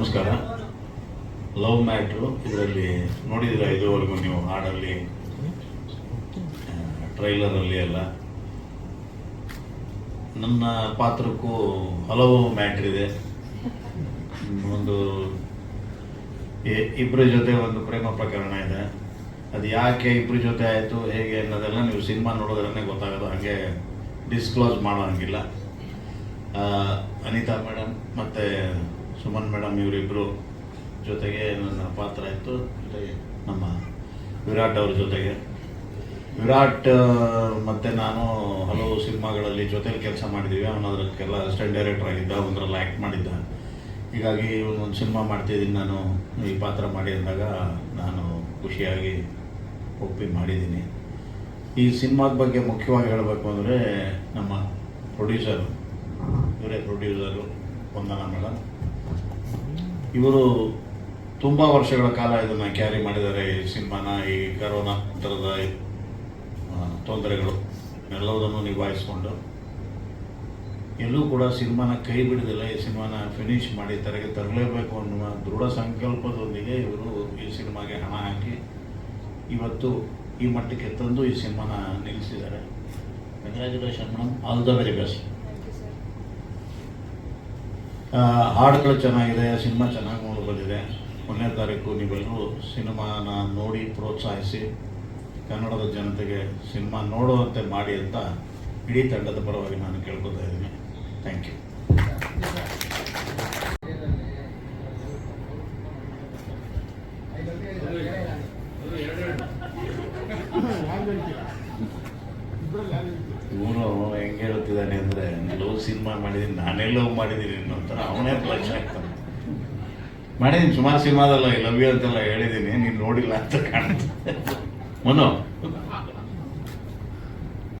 ನಮಸ್ಕಾರ. Love matter ಇದರಲ್ಲಿ ನೋಡಿದಿರ ಇದುವರೆಗೂ ನೀವು ಹಾಡಲ್ಲಿ ಟ್ರೈಲರಲ್ಲಿ ಎಲ್ಲ. ನನ್ನ ಪಾತ್ರಕ್ಕೂ ಹಲವು ಮ್ಯಾಟ್ರ್ ಇದೆ. ಒಂದು ಇಬ್ಬರ ಜೊತೆ ಒಂದು ಪ್ರೇಮ ಪ್ರಕರಣ ಇದೆ. ಅದು ಯಾಕೆ ಇಬ್ಬರ ಜೊತೆ ಆಯಿತು, ಹೇಗೆ ಅನ್ನೋದೆಲ್ಲ ನೀವು ಸಿನಿಮಾ ನೋಡೋದ್ರನ್ನೇ ಗೊತ್ತಾಗೋದು. ಹಾಗೆ ಡಿಸ್ಕ್ಲೋಸ್ ಮಾಡೋ ಹಂಗಿಲ್ಲ ಅನಿತಾ ಮೇಡಮ್ ಮತ್ತು ಸುಮನ್ ಮೇಡಮ್ ಇವರಿಬ್ಬರು ಜೊತೆಗೆ ನನ್ನ ಪಾತ್ರ ಇತ್ತು ಜೊತೆಗೆ ನಮ್ಮ ವಿರಾಟ್ ಅವ್ರ ಜೊತೆಗೆ. ವಿರಾಟ್ ಮತ್ತು ನಾನು ಹಲವು ಸಿನಿಮಾಗಳಲ್ಲಿ ಜೊತೆಲಿ ಕೆಲಸ ಮಾಡಿದ್ದೀವಿ ಅವನು ಅದಕ್ಕೆಲ್ಲ ಅಸಿಸ್ಟೆಂಟ್ ಡೈರೆಕ್ಟರ್ ಆಗಿದ್ದ, ಒಂದರಲ್ಲಿ ಆ್ಯಕ್ಟ್ ಮಾಡಿದ್ದ. ಹೀಗಾಗಿ ಒಂದು ಸಿನಿಮಾ ಮಾಡ್ತಿದ್ದೀನಿ ನಾನು, ಈ ಪಾತ್ರ ಮಾಡಿ ಅಂದಾಗ ನಾನು ಖುಷಿಯಾಗಿ ಒಪ್ಪಿ ಮಾಡಿದ್ದೀನಿ. ಈ ಸಿನಿಮಾದ ಬಗ್ಗೆ ಮುಖ್ಯವಾಗಿ ಹೇಳಬೇಕು ಅಂದರೆ ನಮ್ಮ ಪ್ರೊಡ್ಯೂಸರು. ಇವರೇ ಪ್ರೊಡ್ಯೂಸರು ವಂದನಾ ಮೇಡಮ್. ಇವರು ತುಂಬ ವರ್ಷಗಳ ಕಾಲ ಇದನ್ನು ಕ್ಯಾರಿ ಮಾಡಿದ್ದಾರೆ. ಈ ಸಿನಿಮಾನ, ಈ ಕರೋನಾ ಥರದ ತೊಂದರೆಗಳು ಎಲ್ಲವುದನ್ನು ನಿಭಾಯಿಸ್ಕೊಂಡು. ಎಲ್ಲೂ ಕೂಡ ಸಿನಿಮಾನ ಕೈ ಬಿಡದಿಲ್ಲ. ಈ ಸಿನಿಮಾನ ಫಿನಿಶ್ ಮಾಡಿ ತೆರೆಗೆ ತರಲೇಬೇಕು ಅನ್ನುವ ದೃಢ ಸಂಕಲ್ಪದೊಂದಿಗೆ ಇವರು ಈ ಸಿನಿಮಾಗೆ ಹಣ ಹಾಕಿ ಇವತ್ತು ಈ ಮಟ್ಟಕ್ಕೆ ತಂದು ಈ ಸಿನಿಮಾನ ನಿಲ್ಲಿಸಿದ್ದಾರೆ. Congratulation madam all the very best ಹಾಡುಗಳು ಚೆನ್ನಾಗಿದೆ, ಸಿನಿಮಾ ಚೆನ್ನಾಗಿ ಮೂಡಿ ಬಂದಿದೆ ಒಂದನೇ ತಾರೀಕು ನೀವೆಲ್ಲರೂ ಸಿನಿಮಾನ ನೋಡಿ ಪ್ರೋತ್ಸಾಹಿಸಿ, ಕನ್ನಡದ ಜನತೆಗೆ ಸಿನಿಮಾ ನೋಡುವಂತೆ ಮಾಡಿ ಅಂತ ಇಡೀ ತಂಡದ ಪರವಾಗಿ ನಾನು ಕೇಳ್ಕೊತಾ ಇದ್ದೀನಿ. ಥ್ಯಾಂಕ್ ಯು ಹೇಳ್ತಿದ್ದಾನೆ ಅಂದರೆ ಲವ್ ಸಿನಿಮಾ ಮಾಡಿದ್ದೀನಿ ನಾನೇ ಲವ್ ಮಾಡಿದ್ದೀನಿ ಅನ್ನೋಂಥರ ಅವನೇ ಫ್ಲಶ್ ಆಗ್ತಾನೆ. ಮಾಡಿದ್ದೀನಿ ಸುಮಾರು ಸಿನಿಮಾದಲ್ಲ ಲವ್ ಯು ಅಂತೆಲ್ಲ ಹೇಳಿದ್ದೀನಿ ನೀನು ನೋಡಿಲ್ಲ ಅಂತ ಕಾಣುತ್ತೆ ಮನು